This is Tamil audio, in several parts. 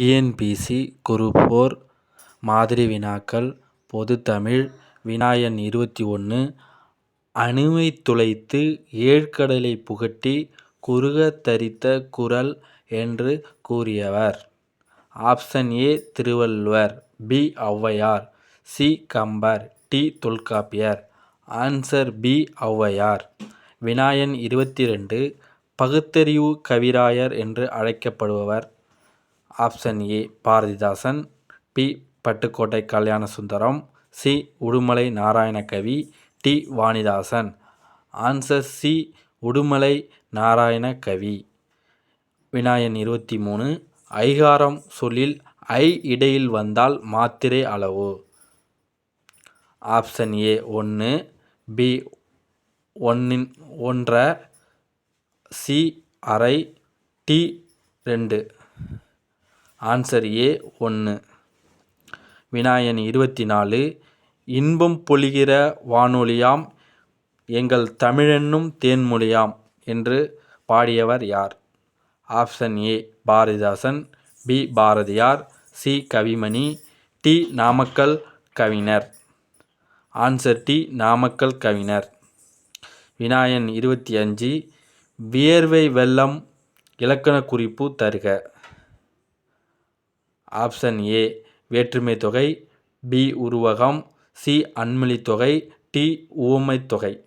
டிஎன்பிஎஸ்சி குரூப் ஃபோர் மாதிரி வினாக்கள் பொதுத்தமிழ் வினா எண் இருபத்தி ஒன்று அணுவைத் துளைத்து ஏழ்கடலை புகட்டி குறுகத் தரித்த குறள் என்று கூறியவர். Option A Thiruvalluvar B Auvaiyar C Kambar D Tolkappiyar. Answer B Auvaiyar. வினா எண் இருபத்தி ரெண்டு பகுத்தறிவு கவிராயர் என்று அழைக்கப்படுபவர். Option A Bharathidasan. B Pattukkottai Kalyanasundaram. C Udumalai Narayanakavi. D Vanidasan. Answer C Udumalai Narayanakavi. வினா இருபத்தி மூணு. ஐகாரம் சொல்லில் ஐ இடையில் வந்தால் மாத்திரை அளவு. ஆப்ஷன் ஏ ஒன்று. பி ஒன்னின் ஒன்ற சி அரை. டி ரெண்டு. ஆன்சர் ஏ ஒன்று வினாயன் இருபத்தி நாலு இன்பம் பொழிகிற வானொலியாம் எங்கள் தமிழென்னும் தேன்மொழியாம் என்று பாடியவர் யார்? Option A Bharathidasan B Bharathiyar C Kavimani D Namakkal கவிஞர். ஆன்சர் டி நாமக்கல் கவிஞர். வினாயன் இருபத்தி அஞ்சு வியர்வை வெள்ளம் இலக்கண குறிப்பு தருக. ஆப்ஷன் ஏ வேற்றுமை தொகை பி உருவகம் சி அன்மொழி தொகை டி ஊமை தொகை.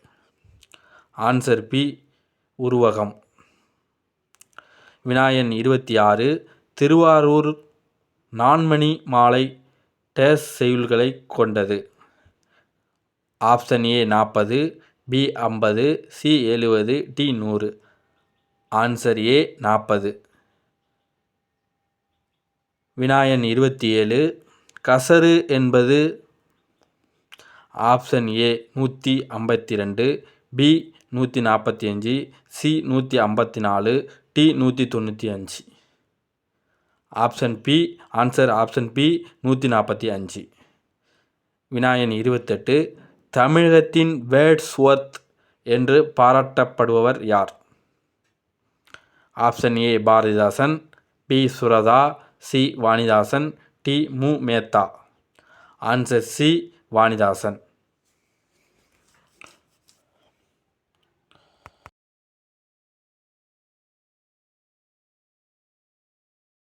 ஆன்சர் பி உருவகம். விநாயன் இருபத்தி ஆறு திருவாரூர் நான்மணி மாலை டேஸ் செய்யுள்களை கொண்டது. ஆப்ஷன் ஏ நாற்பது பி ஐம்பது சி எழுவது டி நூறு. ஆன்சர் ஏ நாற்பது. வினாயன் இருபத்தி ஏழு கசரு என்பது ஆப்ஷன் ஏ நூற்றி ஐம்பத்தி ரெண்டு பி நூற்றி நாற்பத்தி அஞ்சு சி நூற்றி ஐம்பத்தி நாலு டி நூற்றி தொண்ணூற்றி அஞ்சு option B answer option B நூற்றி நாற்பத்தி அஞ்சு வினாயன் இருபத்தெட்டு தமிழகத்தின் வேர்ட்ஸ்வொர்த் என்று பாராட்டப்படுபவர் யார்? Option A Bharathidasan B Suratha C. Vanidasan D. Mu. Metha. Answer C Vanidasan.